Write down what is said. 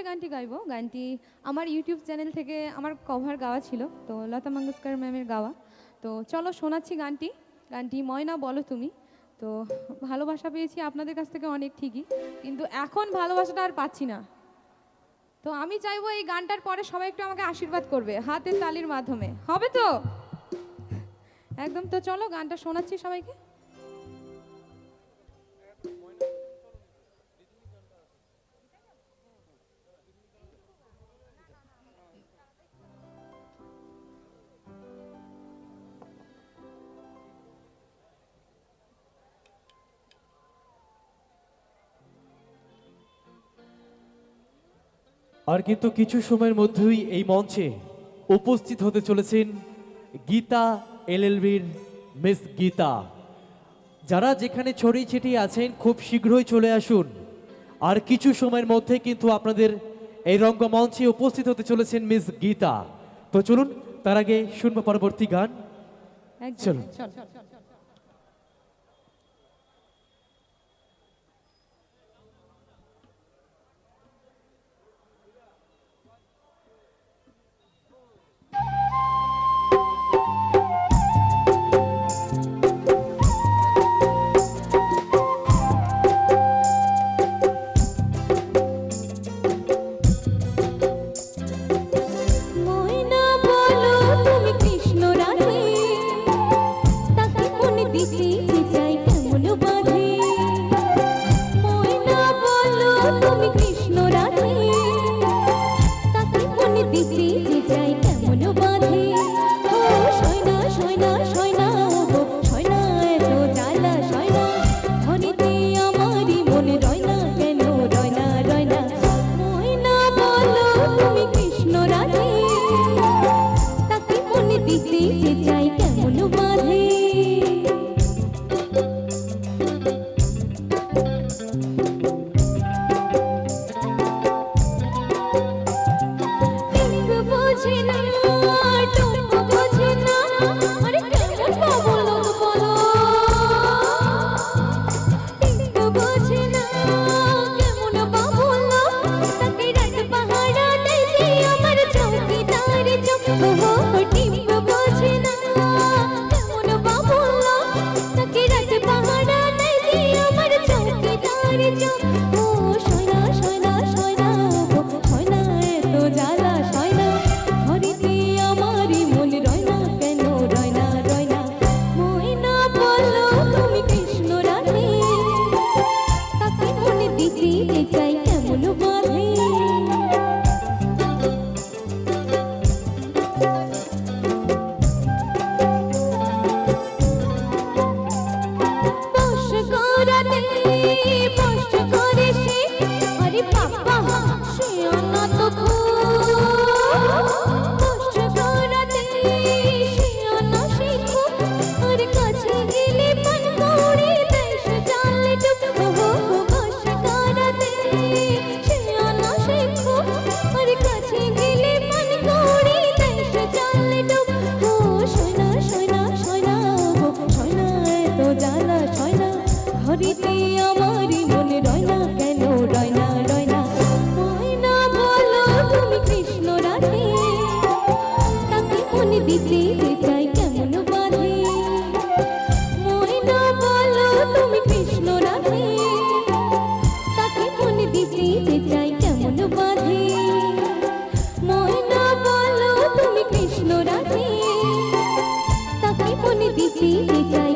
যে গানটি গাইবো? গানটি আমার ইউটিউব চ্যানেল থেকে আমার কভার গাওয়া ছিল, তো লতা মঙ্গেশকর ম্যামের গাওয়া। তো চলো শোনাচ্ছি গানটি। গানটি ময়না বলো তুমি। তো ভালোবাসা পেয়েছি আপনাদের কাছ থেকে অনেক ঠিকই, কিন্তু এখন ভালোবাসাটা আর পাচ্ছি না। তো আমি চাইব এই গানটার পরে সবাই একটু আমাকে আশীর্বাদ করবে, হাতের তালির মাধ্যমে। হবে তো? একদম, তো চলো গানটা শোনাচ্ছি সবাইকে। আর কিন্তু কিছু সময়ের মধ্যেই এই মঞ্চে উপস্থিত হতে চলেছেন গীতা এলএলবির মিস গীতা। যারা যেখানে ছড়িয়ে ছিটিয়ে আছেন খুব শীঘ্রই চলে আসুন। আর কিছু সময়ের মধ্যে কিন্তু আপনাদের এই রঙ্গমঞ্চে উপস্থিত হতে চলেছেন মিস গীতা। তো চলুন তার আগে শুনব পরবর্তী গান। একদম। 你就不。মনে দিতে কেমন বাধে? ময়না বলো তুমি কৃষ্ণ রাধে। তাকে মনে দিতে যে চাই কেমন বাধে? ময়না বলো তুমি কৃষ্ণ রাধে। তাকে মনে দিতে যে চাই